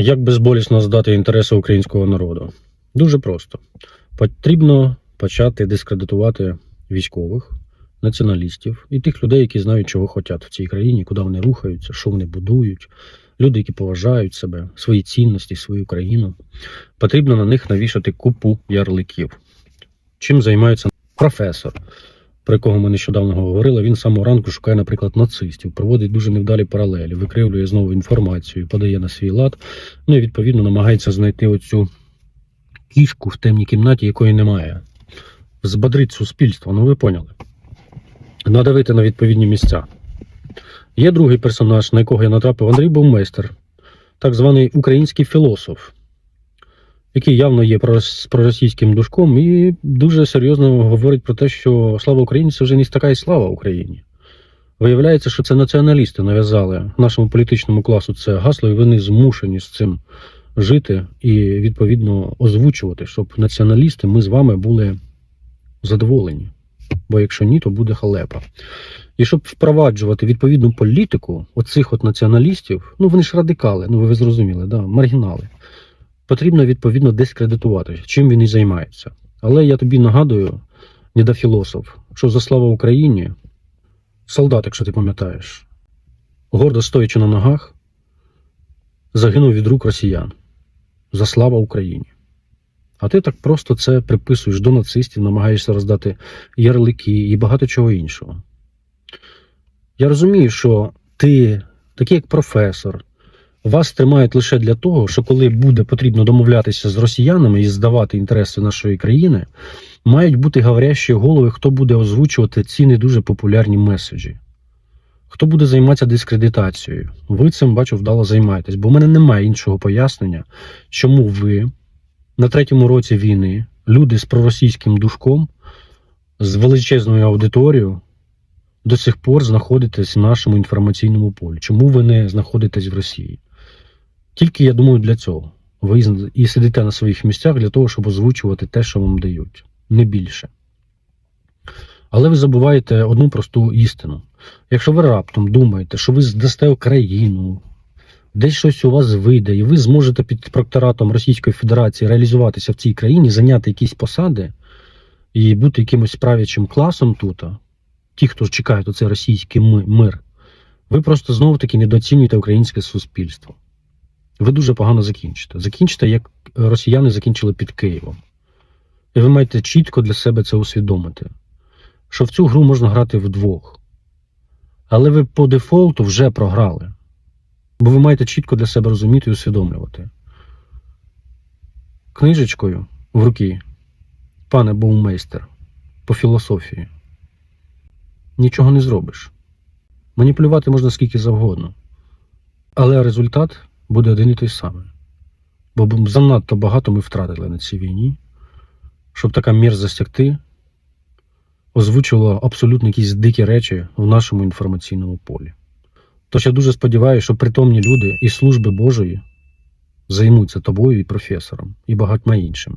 Як безболісно здати інтереси українського народу? Дуже просто. Потрібно почати дискредитувати військових, націоналістів і тих людей, які знають, чого хочуть в цій країні, куди вони рухаються, що вони будують. Люди, які поважають себе, свої цінності, свою країну. Потрібно на них навішати купу ярликів. Чим займається професор, про якого ми нещодавно говорили, він з самого ранку шукає, наприклад, нацистів, проводить дуже невдалі паралелі, викривлює знову інформацію, подає на свій лад. Ну і відповідно намагається знайти оцю кішку в темній кімнаті, якої немає. Збадрить суспільство, ну ви поняли. Надавити на відповідні місця. Є другий персонаж, на якого я натрапив, Андрій Бовмейстер, так званий український філософ, який явно є проросійським душком і дуже серйозно говорить про те, що слава Україні це вже не така і слава Україні. Виявляється, що це націоналісти нав'язали нашому політичному класу це гасло, і вони змушені з цим жити і відповідно озвучувати, щоб націоналісти ми з вами були задоволені. Бо якщо ні, то буде халепа. І щоб впроваджувати відповідну політику оцих от націоналістів, ну вони ж радикали, ну ви зрозуміли, да, маргінали, потрібно відповідно дискредитувати, чим він і займається. Але я тобі нагадую, недофілософ, що за слава Україні, солдат, якщо ти пам'ятаєш, гордо стоячи на ногах, загинув від рук росіян. За слава Україні. А ти так просто це приписуєш до нацистів, намагаєшся роздати ярлики і багато чого іншого. Я розумію, що ти, такий як професор, вас тримають лише для того, що коли буде потрібно домовлятися з росіянами і здавати інтереси нашої країни, мають бути говорящі голови, хто буде озвучувати ці не дуже популярні меседжі. Хто буде займатися дискредитацією? Ви цим бачу вдало займаєтесь, бо в мене немає іншого пояснення, чому ви на третьому році війни, люди з проросійським душком, з величезною аудиторією, до сих пор знаходитесь в нашому інформаційному полі. Чому ви не знаходитесь в Росії? Тільки я думаю для цього. Ви і сидите на своїх місцях для того, щоб озвучувати те, що вам дають, не більше. Але ви забуваєте одну просту істину. Якщо ви раптом думаєте, що ви здасте Україну, десь щось у вас вийде, і ви зможете під протекторатом Російської Федерації реалізуватися в цій країні, зайняти якісь посади і бути якимось правячим класом тут, ті, хто чекають оцей російський мир, ви просто знову таки недооцінюєте українське суспільство. Ви дуже погано закінчите. Закінчите, як росіяни закінчили під Києвом. І ви маєте чітко для себе це усвідомити, що в цю гру можна грати вдвох. Але ви по дефолту вже програли. Бо ви маєте чітко для себе розуміти і усвідомлювати. Книжечкою в руки, пане Боумейстер, по філософії. Нічого не зробиш. Маніпулювати можна скільки завгодно. Але результат буде один і той самий. Бо занадто багато ми втратили на цій війні, щоб така мерзость, як ти, озвучувала абсолютно якісь дикі речі в нашому інформаційному полі. Тож я дуже сподіваюся, що притомні люди і служби Божої займуться тобою і професором, і багатьма іншими.